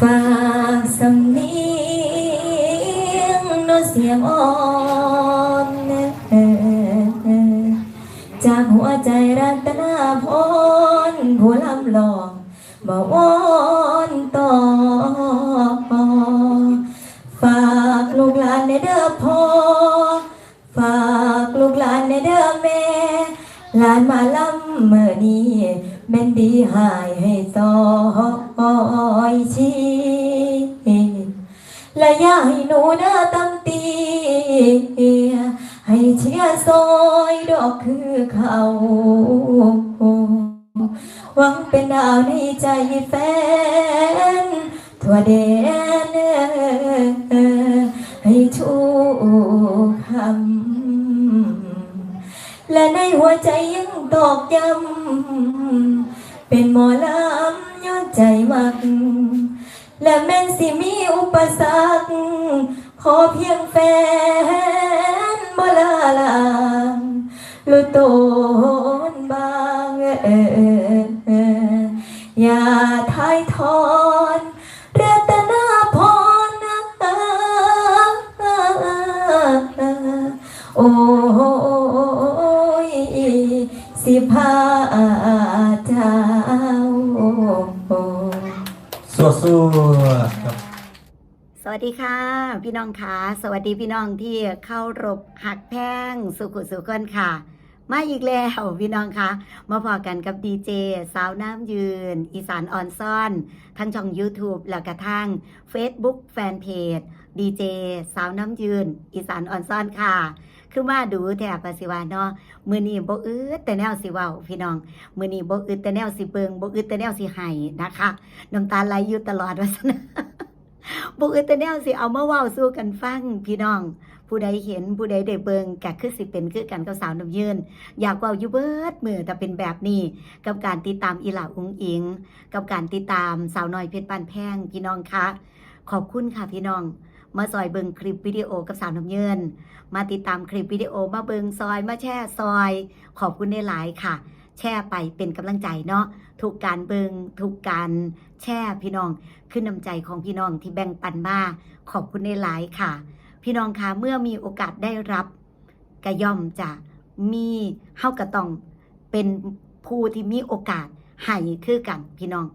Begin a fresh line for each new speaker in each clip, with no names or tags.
ฝากสำเนียงโนเสียงอ่อนจากหัวใจรัตนาพรผู้ลำลองมาวอนต่อฝากลูกหลานในเด้อพ่อฝากลูกหลานในเด้อแม่หลานมาลำเมื่อนี้ แม่นดีหายให้ซอยชีและยาให้หนูเด้อตั้งตี ให้เชียร์ซอยดอกคือเขาหวังเป็นดาวในใจแฟน ทั่วแดนให้ทุกคำ และในหัวใจยังตอกย้ำเป็นหมอลำยอดใจมัก และแม่นสิมีอุปสรรคขอเพียงแฟนบ่ลาลางรู้ตนบางเอออย่าทายทอนรัตนาพรโอ้ สิพาเจ้า
สู้ๆครับ
สวัสดีค่ะ พี่น้องค่ะสวัสดีพี่น้องที่เข้ารบหักแพงสุขุสุขคนค่ะ มาอีกแล้วพี่น้องคะมาพอกันกับดีเจสาวน้ำยืน อีสานออนซ่อน ทั้งช่อง YouTube แล้วก็ทาง Facebook Fanpage ดีเจสาวน้ำยืน อีสานออนซ่อนค่ะ คือมาดูแถบปสิวาเนาะมือนี้บ่อึดแต่แนวสิเว้าพี่น้องมือนี้บ่อึดแต่แนวสิเบิงบ่อึดแต่แนวสิไห้นะคะน้ำตาไหลอยู่ตลอดว่าซะนะบุกอินเตอร์เนลสิเอามาเว้าสู้กันฟังพี่น้อง ผู้ใดเห็นผู้ใดได้เบิงกะคือสิเป็นคือกันกับสาวน้ำยืนอยากเว่าอยู่เบิดมือแต่เป็นแบบนี้ กับการติดตามอีหล่าอุ้งอิง กับการติดตามสาวน้อยเพชรปานแพงพี่น้องคะขอบคุณค่ะพี่น้อง มาซอยเบิงคลิปวิดีโอกับสาวน้ำเยืนมาติดตามคลิปวิดีโอมาเบิงซอยมาแช่ซอย ขอบคุณในหลายค่ะ แช่ไปเป็นกำลังใจเนาะทุกการเบิงทุกการแช่พี่น้องขึ้นน้ำใจของพี่น้องที่แบ่งปันมาขอบคุณในหลายค่ะ พี่น้องคะเมื่อมีโอกาสได้รับกระย่อมจะมีเฮากระต้องเป็นผู้ที่มีโอกาสให้คือกันพี่น้อง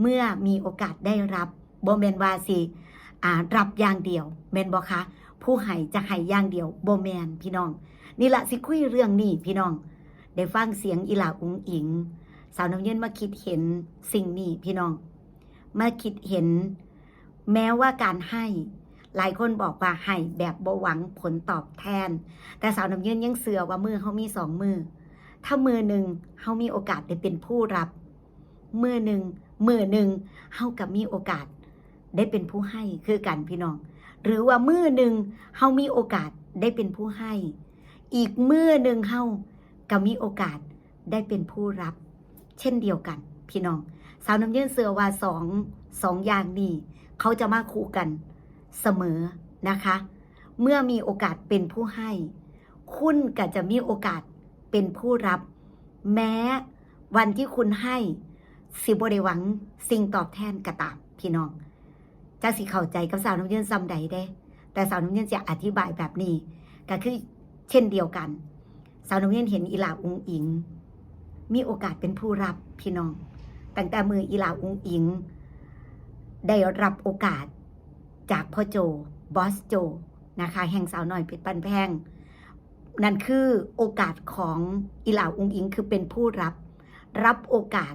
เมื่อมีโอกาสได้รับบ่แมนว่าสิ รับอย่างเดียวแมนบ่คะผู้ให้จะให้อย่างเดียวโบแมนพี่น้อง นี่ละสิคุยเรื่องนี้พี่น้อง ได้ฟังเสียงอีหลาอุงอิง สาวน้ำเย็นมาคิดเห็นสิ่งนี้พี่น้อง มาคิดเห็น แม้ว่าการให้ หลายคนบอกว่าให้แบบบหวังผลตอบแทน แต่สาวน้ำเย็นยังเสือว่ามือเขามีสองมือ ถ้ามือหนึ่งเขามีโอกาสได้เป็นผู้รับ มือหนึ่งมือหนึ่งเขากับมีโอกาส ได้เป็นผู้ให้คือกันพี่น้อง หรือว่ามือหนึ่งเขามีโอกาสได้เป็นผู้ให้ อีกมือหนึ่งเขากับมีโอกาสได้เป็นผู้รับ เช่นเดียวกัน พี่น้อง สาวน้ำเย็นเสือว่าสองสองอย่างนี้เขาจะมาคู่กันเสมอนะคะ เมื่อมีโอกาสเป็นผู้ให้ คุณก็จะมีโอกาสเป็นผู้รับ แม้วันที่คุณให้ สิบริหวังสิ่งตอบแทนกระตามพี่น้อง จะสิเข้าใจกับสาวน้ำเย็นซ้ำใดได้ แต่สาวน้ำเย็นจะอธิบายแบบนี้ ก็คือเช่นเดียวกัน สาวน้ำเย็นเห็นอีหลาอุงอิง มีโอกาสเป็นผู้รับพี่น้องตั้งแต่มืออีหลาอุงอิง ได้รับโอกาสจากพ่อโจบอสโจนะคะแห่งสาวน้อยเพชรปันแพงนั่นคือโอกาสของอีหลาอุงอิงคือเป็นผู้รับ รับโอกาส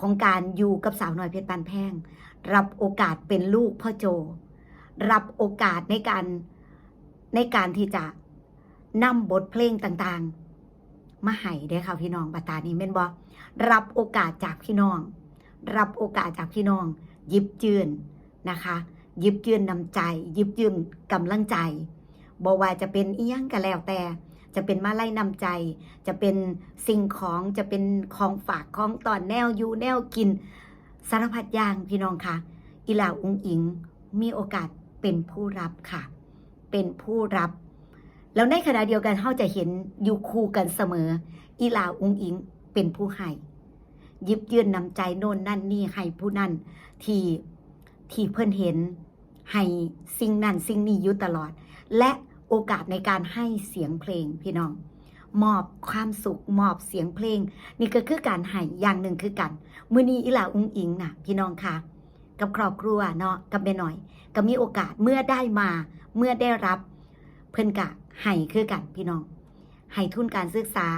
ของการอยู่กับสาวน้อยเพชรปันแพงรับโอกาสเป็นลูกพ่อโจ รับโอกาสในการในการที่จะนำบทเพลงต่างๆ มาให้ได้ค่ะพี่น้องบัตตานี้เม่นบอรับโอกาสจากพี่น้อง รับโอกาสจากพี่น้อง ยิบยืนนะคะยิบยืนนำใจ ยิบยืนกำลังใจบอกว่าจะเป็นเอีหยังก็แล้วแต่ จะเป็นมาไล่นำใจ จะเป็นสิ่งของจะเป็นของฝากของตอนแนวอยู่แนวกิน สารพัดอย่างพี่น้องคะอีหลาอุงอิงมีโอกาสเป็นผู้รับค่ะ เป็นผู้รับ แล้วในขณะเดียวกันเขาจะเห็นอยู่คู่กันเสมอ อีหลาอุงอิงเป็นผู้ให้ยิบยื่นนำใจโน่นนั่นนี่ให้ผู้นั่นที่ที่เพิ่อนเห็นให้สิ่งนั้นสิ่งนี้อยู่ตลอด และ โอกาสในการให้เสียงเพลงพี่น้อง มอบความสุขมอบเสียงเพลง นี่ก็คือการให้อย่างหนึ่งคือกันมือนี้อีหลาอุ้งอิงน่ะพี่น้องค่ะ กับครอบครัวเนาะกับแม่หน่อย ก็มีโอกาสเมื่อได้มาเมื่อได้รับ เพิ่นกะให้คือกันพี่น้องให้ทุนการศึกษา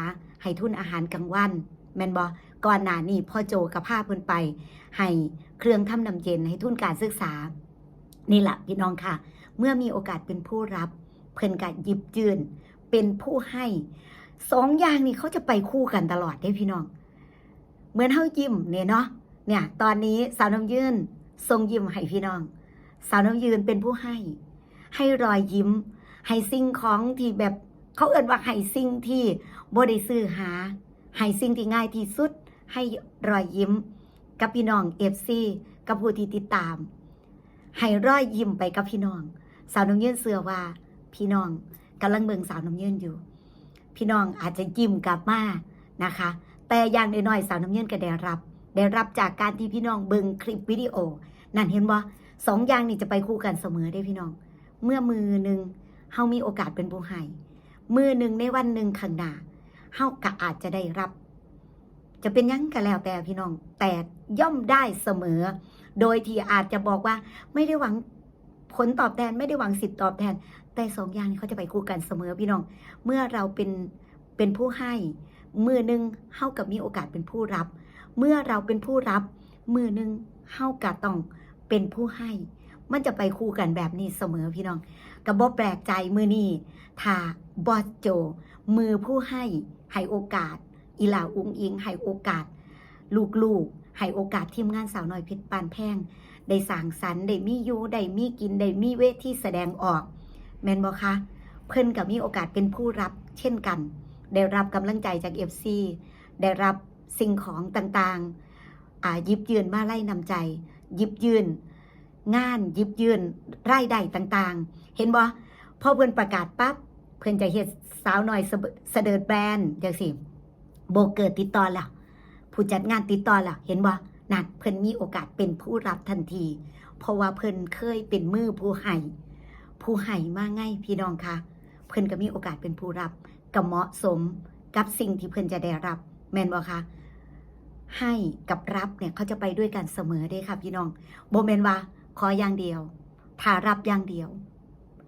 ให้ทุนอาหารกลางวัน แมนบ่ก่อนหน้านี้พ่อโจกับพาเพิ่นไปให้เครื่องทำน้ำเย็นให้ทุนการศึกษานี่แหละพี่น้องค่ะ เมื่อมีโอกาสเป็นผู้รับ เพิ่นกะหยิบยืนเป็นผู้ให้สองอย่างนี้เขาจะไปคู่กันตลอดได้พี่น้อง เหมือนเฮายิ้มเนี่ยเนาะเนี่ย ตอนนี้สาวน้ำยืนทรงยิ้มให้พี่น้อง สาวน้ำยืนเป็นผู้ให้ ให้รอยยิ้ม ให้สิ่งของที่แบบเขาเอ่นว่าให้สิ่งที่บ่ได้ซื้อหาให้สิ่งที่ง่ายที่สุด ให้รอยยิ้ม กับพี่น้องเอฟซีกับผู้ที่ติดตาม ให้รอยยิ้มไปกับพี่น้อง สาวน้ำยืนเสือว่า พี่น้องกำลังเบิ่งสาวน้ำยืนอยู่ พี่น้องอาจจะยิ้มกลับมานะคะ แต่อย่างน้อยๆสาวน้ำยืนก็ได้รับ ได้รับจากการที่พี่น้องเบิ่งคลิปวิดีโอ นั่นเห็นบ่สองอย่างนี้จะไปคู่กันเสมอได้พี่น้อง เมื่อมือหนึ่งเฮามีโอกาสเป็นผู้ให้มือหนึ่งในวันหนึ่งข้างหน้าเฮาก็อาจจะได้รับ จะเป็นยังก็แล้วแต่พี่น้อง แต่ย่อมได้เสมอ โดยที่อาจจะบอกว่าไม่ได้หวัง ผลตอบแทนไม่ได้หวังสิทธิ์ตอบแทน แต่สองอย่างนี้เขาจะไปคู่กันเสมอพี่น้อง เมื่อเราเป็นเป็นผู้ให้มือหนึ่งเฮากับมีโอกาสเป็นผู้รับ เมื่อเราเป็นผู้รับ มือหนึ่งเฮากับต้องเป็นผู้ให้ มันจะไปคู่กันแบบนี้เสมอพี่น้องกับบ่แปลกใจมือนี้ถ้าบอสโจ มือผู้ให้ให้โอกาส อีหลาอุ้งอิงให้โอกาส ลูกๆให้โอกาสทีมงานสาวน้อยเพชรปานแพง ได้สร้างสรรค์ได้มีอยู่ได้มีกินได้มีเวทที่แสดงออก แม่นบ่คะเพิ่นกับมีโอกาสเป็นผู้รับเช่นกัน ได้รับกำลังใจจากเอฟซีได้รับสิ่งของต่างๆอ่ายิบยืนมาไล่นำใจ ยิบยืน งานยิบยืนรายได้ต่างๆ เห็นบ่พอเพิ่นประกาศปั๊บเพิ่นจะเฮ็ดสาวหน้อยเสเสดิร์ดแบรนด์จังซี่โบเกิดติดต่อแล้วผู้จัดงานติดต่อแล้วเห็นบ่ นั่นเพิ่นมีโอกาสเป็นผู้รับทันที เพราะว่าเพิ่นเคยเป็นมือผู้ให้ผู้ให้มาไงพี่น้องคะเพิ่นก็มีโอกาสเป็นผู้รับก็เหมาะสมกับสิ่งที่เพิ่นจะได้รับ แม่นบ่คะให้กับรับเนี่ยเขาจะไปด้วยกันเสมอเด้ค่ะพี่น้องบ่แม่นว่าขออย่างเดียวถ้ารับอย่างเดียว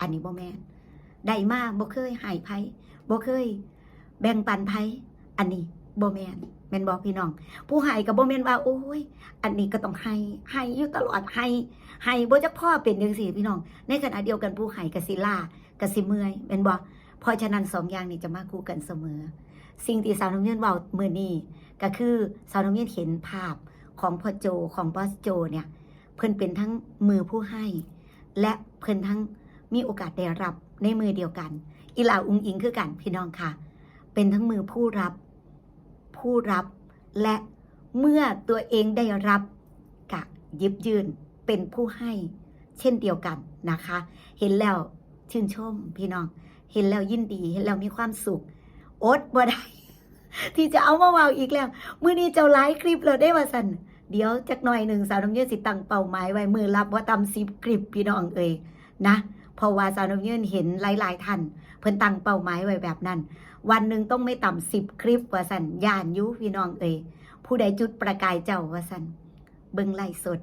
อันนี้บ่แม่นได้มากบ่เคยให้ไผบ่เคย แบ่งปันไผอันนี้บ่แม่น ม่นบอกพี่น้อง ผู้ให้ก็บ่แม่นว่าโอ้ย อันนี้ก็ต้องให้ให้อยู่ตลอดให้ให้บ่จักพ่อเป็นจังซี่พี่น้อง ในขณะเดียวกันผู้ให้ก็สิล่าก็สิเมื่อยแม่นบ่เพราะฉะนั้นสองอย่างนี้จะมาคู่กันเสมอ สิ่งที่สาวน้ำเงินเว้ามื้อนี้ก็คือสาวน้ำเงินเห็นภาพของพ่อโจของบอสโจเนี่ยเพิ่นเป็นทั้งมือผู้ให้ และเพิ่นทั้งมีโอกาสได้รับในมือเดียวกัน อีลาอุงอิงคือกันพี่น้องค่ะ เป็นทั้งมือผู้รับ ผู้รับ และเมื่อตัวเองได้รับกะยิบยืนเป็นผู้ให้ เช่นเดียวกันนะคะ เห็นแล้วชื่นชมพี่น้อง เห็นแล้วยินดี เห็นแล้วมีความสุขอดบ่ได้ที่จะเอามาเวาอีกแล้วมื้อนี้เจ้าไลฟ์คลิปเราได้ว่าสันเดี๋ยวจักหน่อยหนึ่งสาวน้ำเยืนสิตั้งเป้าหมายไว้มือรับว่าตำสิบคลิปพี่น้องเอ่ยนะเพราะว่าสาวน้ำเยืนเห็นหลายๆท่านเพิ่นตั้งเป้าหมายไว้แบบนั้น วันหนึ่งต้องไม่ต่ำสิบคลิปว่าสันยานยุพี่น้องเอ่ยผู้ใดจุดประกายเจ้าว่าสันเบิ่งไล่สด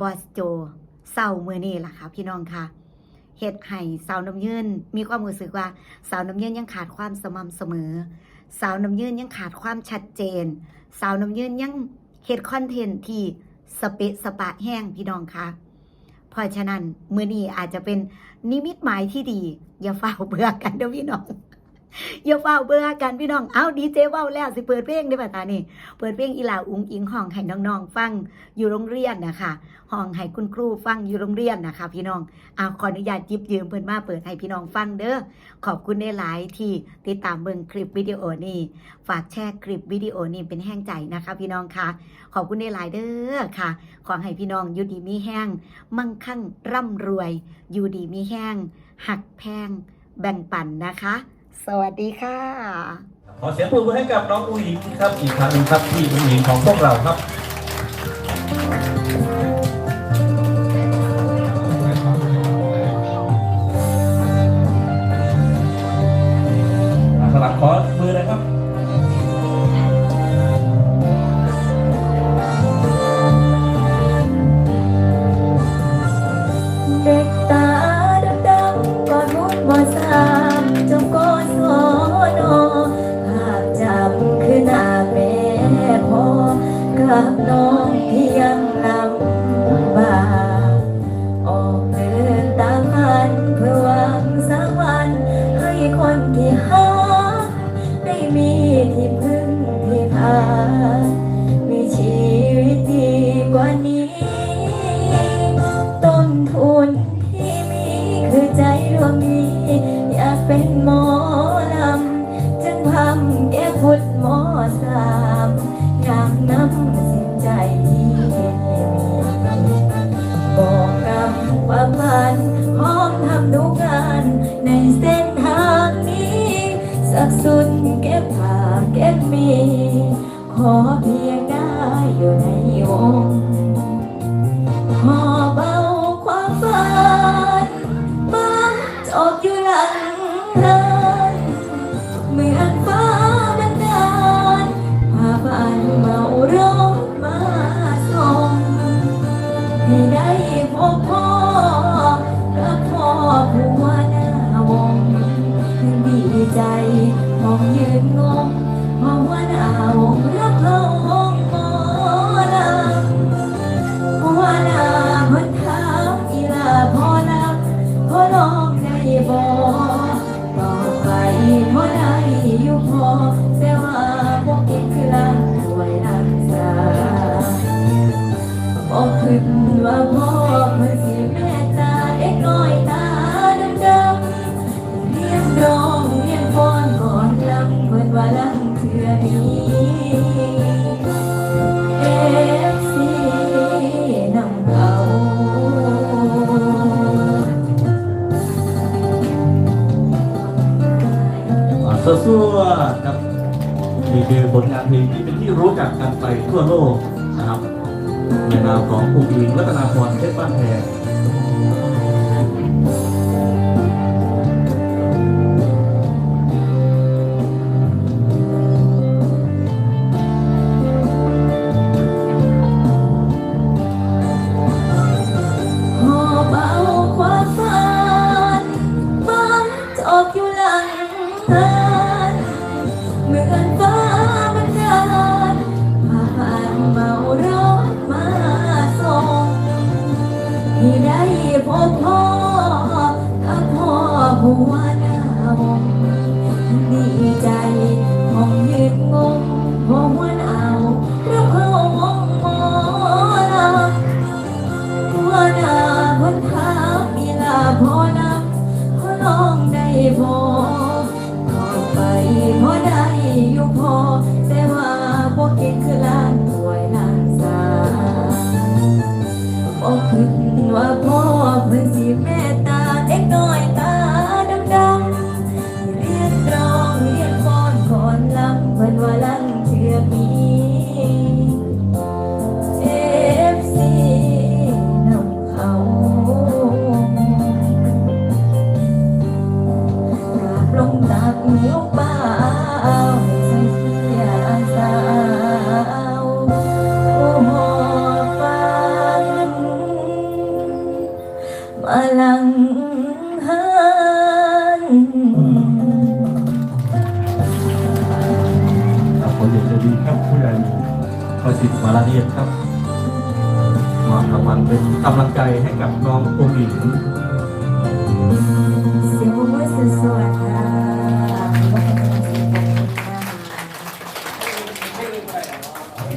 บอสโจเศร้ามือนี่ล่ะค่ะพี่น้องค่ะเฮ็ดให้สาวน้ำเยืนมีความรู้สึกว่าสาวน้ำเยืนยังขาดความสม่ำเสมอ สาวน้ำเยืนยังขาดความชัดเจน สาวน้ำเยืนยังเฮ็ดคอนเทนต์ที่สเปะสปะแห้งพี่น้องคะเพราะฉะนั้นมือนี้อาจจะเป็นนิมิตหมายที่ดี อย่าเฝ้าเบื่อกันเด้อพี่น้อง อย่าเฝ้าเบื่อกันพี่น้อง เอาดีเจเว้าแล้วสิเปิดเพลงได้ป่ะตานี่ เปิดเพลงอีหลาอุงอิงห้องให้น้องๆฟังอยู่โรงเรียนนะคะห้องให้คุณครูฟังอยู่โรงเรียนนะคะ พี่น้อง เอาขออนุญาตจิบยืมเพิ่นมาเปิดให้พี่น้องฟังเด้อ ขอบคุณได้หลายที่ติดตามเบิ่งคลิปวิดีโอนี้ฝากแชร์คลิปวิดีโอนี้เป็นแห้งใจนะคะ พี่น้องค่ะขอบคุณได้หลายเด้อค่ะ ขอให้พี่น้องอยู่ดีมีแห้ง มั่งคั่งร่ำรวย อยู่ดีมีแห้งหักแพงแบ่งปันนะคะ สวัสดีค่ะ
ขอเสียงปรบมือให้กับน้องอุ้งอิงครับอีกครั้งหนึงครับที่อุ้งอิงของพวกเราครับ
สลับขอมือนะครับ อยากเป็นหมอลำ จึงทำแก้พุดหมอสามอยากนำสินใจที่เห็บอกกำว่าพันพร้อมทำทุกงานในเส้นทางนี้
สักสุดเก็บผาเก็บมี ขอเพี
ยงได้อยู่ในวงขอเบาความฝันบัางจบอยู่ ห กันไปทั่วโลกนะครับในนามของภูมิรัตนาพรเพชรบ้านแพง มาลังหัน
ครับผมอยากจะดีครับผู้ใหญ่ประสิทธิ์มาลาเนียครับมอบรางวัลเป็นกำลังใจให้กับน้องภูมิ